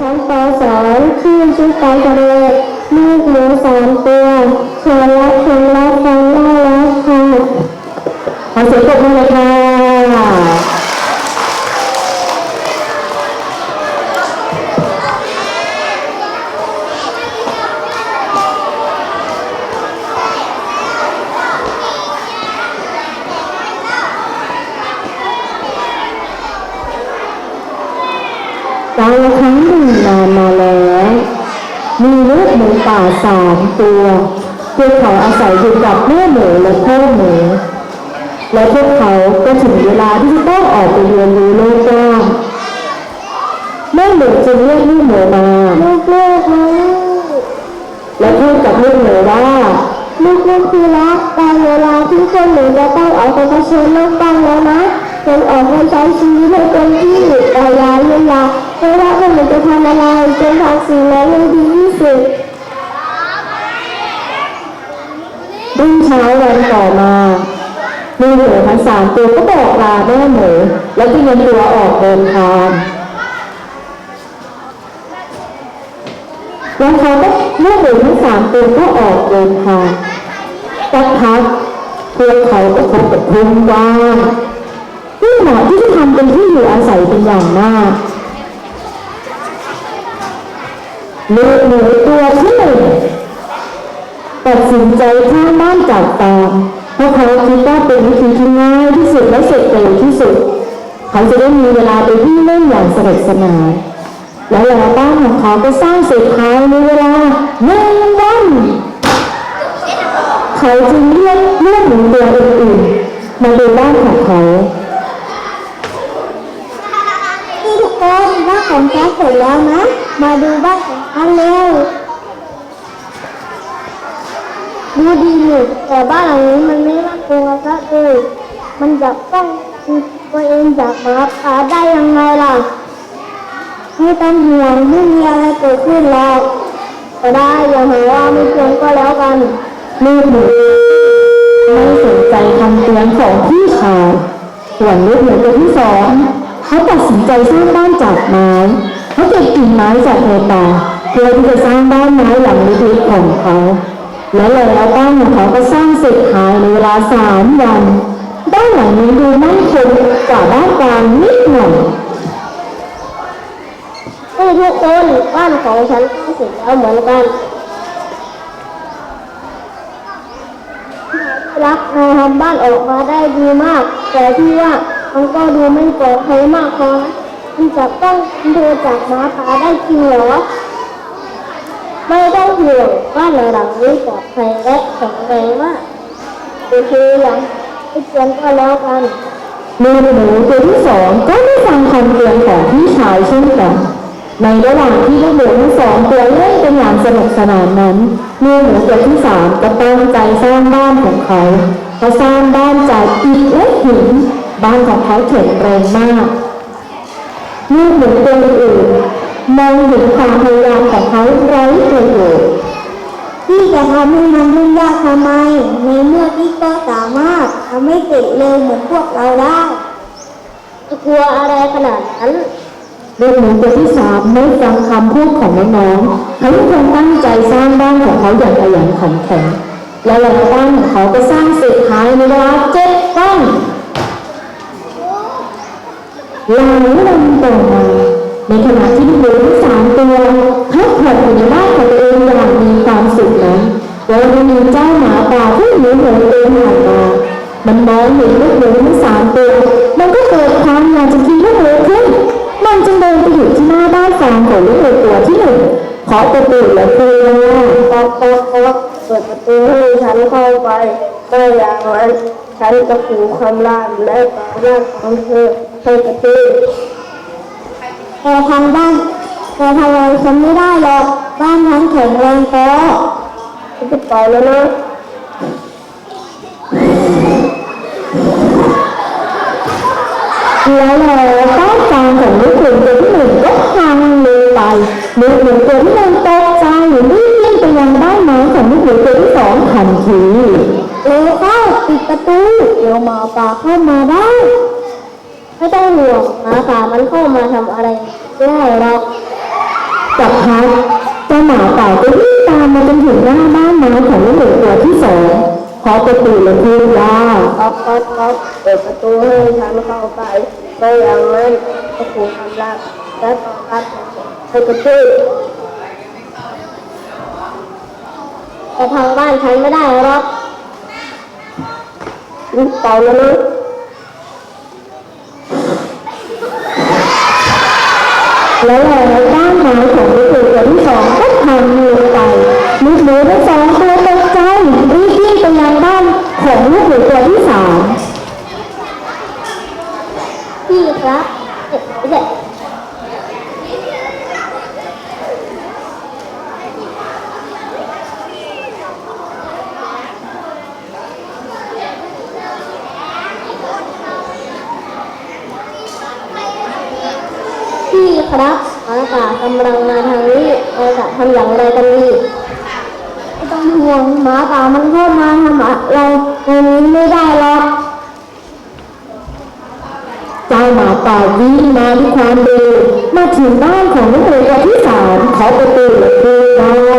ขั้นป .2 ที่ชุดการทะเลลูกหมูสามตัวเชิญรับชมรับฟังได้แล้วค่ะขอเสียงปรบมือเลยค่ะ การละครั้งหนึ่งนานมาแล้ว มีลูกหมูป่าสามตัวพวกเขาอาศัยอยู่กับแม่หมูและพ่อหมูและพวกเขาก็ถึงเวลาที่จะต้องออกไปเรียนรู้โลกกว้างแม่หมูจึงเรียกลูกหมูมาลูกลูกนะลูกและพูดกับลูกหมูว่าลูกลูกคือรักแต่เวลาที่คนหนูจะต้องออกไปเผชิญโลกกว้างแล้วนะจงออกไปใช้ชีวิตให้เต็มที่แต่อย่าเลืมละ ไม่ว่าพวกหนูจะทำอะไรจงทำสิ่งนั้นให้ดีที่สุดรุ่งเช้าวันต่อมาลูกหมูทั้งสามตัวก็บอกลาแม่หมูและเตรียมตัวออกเดินทางแล้วเขาก็ลูกหมูทั้งสามตัวก็ออกเดินทางสักพักพวกเขาก็พบกับทุ่งว้างที่เหมาะที่จะทำเป็นที่อยู่อาศัยเป็นอย่างมาก ลูกหมูตัวที่หนึ่งตัดสินใจข้างบ้านจากตาเพราะเขาคิดว่าเป็นวิธีที่ง่ายที่สุดและเสร็จเร็วที่สุด เขาจะได้มีเวลาไปวิ่งเล่นอย่างสนุกสนานและแล้วบ้านของเขาก็สร้างเสร็จภายในเวลาหนึ่งวันเขาจึงเรียกลูกหมูตัวอื่นๆมาดูบ้านของเขาทุกคนบ้าของฉันเสร็จแล้วนะ มาดูบ้านของฉันเร็วดูดีอยู่แต่บ้านหลังนี้มันไม่มั่นคงซะเลยมันจะต้องตัวเองจากหมาป่าได้ยังไงล่ะไม่ต้องห่วงไม่มีอะไรเกิดขึ้นหรอกก็ได้อย่าหาว่าไม่เพียงก็แล้วกันลูกหมูไม่สนใจคำเตือนของพี่ชายส่วนลูกหมูตัวที่สองเขาตัดสินใจสร้างบ้านจากไม้ เขาเก็บกิ่งไม้จากในป่าเพื่อที่จะสร้างบ้านไม้หลังเล็กๆของเขา และแล้วบ้านของเขาก็สร้างเสร็จภายในเวลาสามวันบ้านหลังนี้ดูมั่นคงกว่าบ้านกลางนิดหน่อยนี่ทุกคนบ้านของฉันก็เสร็จแล้วเหมือนกันรักนายทำบ้านออกมาได้ดีมาก แต่ที่ว่ามันก็ดูไม่ปลอดภัยมากพอนะ จะต้องเดินจากหมาป่าได้จริงเหรอ ไม่ต้องห่วงบ้านหลังนี้ปลอดภัยและแข็งแรงมากโอเคยังไม่เตือนก็แล้วกันลูกหมูตัวที่สองก็ได้ฟังคำเตือนของพี่ชายเช่นกัน ในระหว่างที่ลูกหมูทั้งสองตัวเล่นกันอย่างสนุกสนานนั้นลูกหมูตัวที่สามก็ตั้งใจสร้างบ้านของเขาเขาสร้างบ้านจากอิฐและหินบ้านของเขาแข็งแรงมาก ลูกหมูตัวอื่นๆมองเห็นความพยายามของเขาไร้ประโยชน์พี่จะทำให้มันยุ่งยากทำไม ในเมื่อพี่ก็สามารถทำให้เสร็จเร็วเหมือนพวกเราได้จะกลัวอะไรขนาดนั้นเด็กหมูตัวที่สามไม่ฟังคำพูดของน้องๆเขายังคงตั้งใจสร้างบ้านของเขาอย่างขยันขันแข็ง และแล้วบ้านของเขาก็สร้างเสร็จภายในเวลาเจ็ดวันห ลายวันต่อมาในขณะที่หมูทั้งสามตัวพักผ่อนอยู่ในบ้านของตัวเองอย่างมีความสุขนั้นแล้วมีเจ้าหมาป่าผู้หิวโหยเดินผ่านมามันมองเห็นลูกหมูทั้งสามตัวมันก็เกิดความอยากจะกินลูกหมูขึ้นมันจึงเดินไปอยู่ที่หน้าบ้านฟางของลูกหมูตัวที่หนึ่งขอประตูและพูดว่าป๊อกป๊อกป๊อกเปิดประตูให้ฉันเข้าไปไม่อย่างนั้นฉันจะขู่คำรามและต่อหน้าของเธอ ให้ประตูแต่ทำบ้านแต่ทำอะไรฉันไม่ได้หรอก บ้านฉันแข็งแรงพอฉันจะปล่อยแล้วนะแล้วแล้วบ้านฟางของลูกหมู ไม่ต้องห่วงหมาป่ามันเข้ามาทำอะไรไม่ได้หรอกกับพักเจ้าหมาป่าก็วิ่งตามมาจนถึงหน้าบ้านไม้ของลูกหมูตัวที่สองเคาะประตูและพูดว่าก๊อกก๊อกก๊อกเปิดประตูให้ฉันเข้าไปไม่อย่างนั้นก็ถูกทำร้ายและต่อรับให้กระตือแต่ทางบ้านฉันไม่ได้หรอกลูกเต่าแล้วนะ แล้วแล้วบ้านไม้ของลูกหมูตัวที่สองก็พังลงไปลูกหมูทั้งสองตัวตกใจรีบวิ่งไปยังบ้านของลูกหมูตัวที่สาม พี่ครับเด็กเด็กพี่ค รับอากาศกำลังมาทางนี้เราจะทำอย่างไรกันดีไม่ต้องห่วงหมาป่ามันเข้ามาทำอะไรในนี้ไม่ได้หรอกเจ้าหมาป่าวิ่งมาด้วยความเร็วมาถึงบ้านของลูกหมูตัวที่สามเคาะประตูและพูดว่า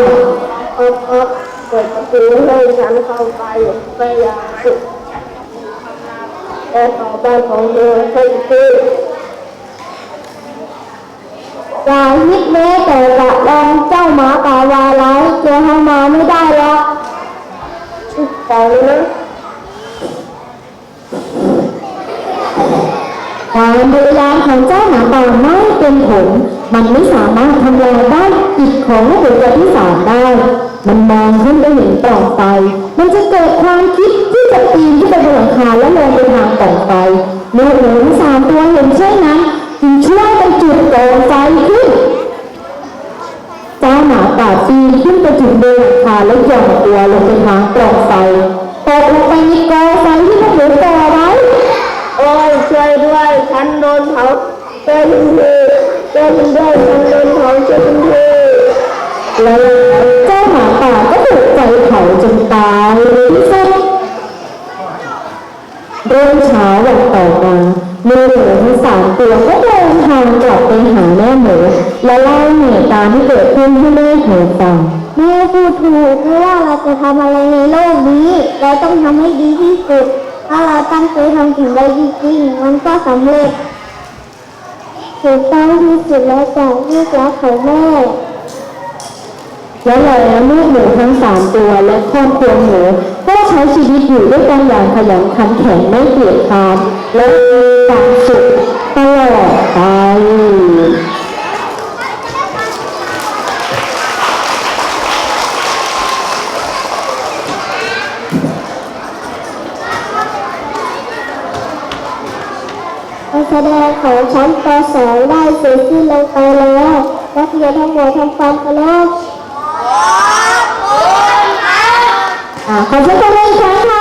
เปิดเปิดเปิดประตูให้ฉันเข้าไปไปอย่างสุดแต่ต่อบ้านของเธอให้คือ อย่าฮิดแม้แต่ละลองเจ้าหมาป่าวาร้ายเจอเข้ามาไม่ได้หรอกต่อเลยนะความพยายามของเจ้าหมาป่าไม่เป็นผล มันไม่สามารถทำลายบ้านอิฐของลูกหมูตัวที่สามได้ มันมองขึ้นไปเห็นปล่อไฟมันจะเกิดความคิดที่จะปีนขึ้นไปบนหลังคาและลงไปทางปล่องไฟลูกหมูทั้งสามตัวเห็นเช่นนั้น ช่วยกันจุดกองไฟขึ้นเจ้าหมาป่าปีนขึ้นไปถึงบนหลังคาและหย่อนตัวลงไปทางปล่องไฟตกลงไปในกองไฟที่ลูกหมูก่อไว้โอ้ยช่วยด้วยฉันโดนเผาช่วยฉันทีช่วยฉันด้วยฉันโดนเผาช่วยฉันทีแล้วเจ้าหมาป่าก็ถูกไฟเผาจนตายในที่สุดรุ่งเช้าวันต่อมาแม่หมูทั้งสามตัวก็เดินทางกลับไปหาแม่หมูและเล่าเหตุการณ์ที่เกิดขึ้นให้แม่หมูฟังแม่พูดถูกไม่ว่าเราจะทำอะไรในโลกนี้เราต้องทำให้ดีที่สุด ถ้าเราตั้งใจทำสิ่งใดจริงๆมันก็สำเร็จถูกต้องที่สุดแล้วจากลูกรักของแม่และแล้วลูกหมูทั้งสามตัวและครอบครัวหมู ก็ใช้ชีวิตอยู่ด้วยกันอย่างขยันขันแข็งไม่เกียจคร้านและมีความสุขตลอดไปแสดงของชั้นป .2 ได้เสร็จสิ้นลงไปแล้วนักเรียนทั้งหมดทำความเคารพ 啊好的大家一起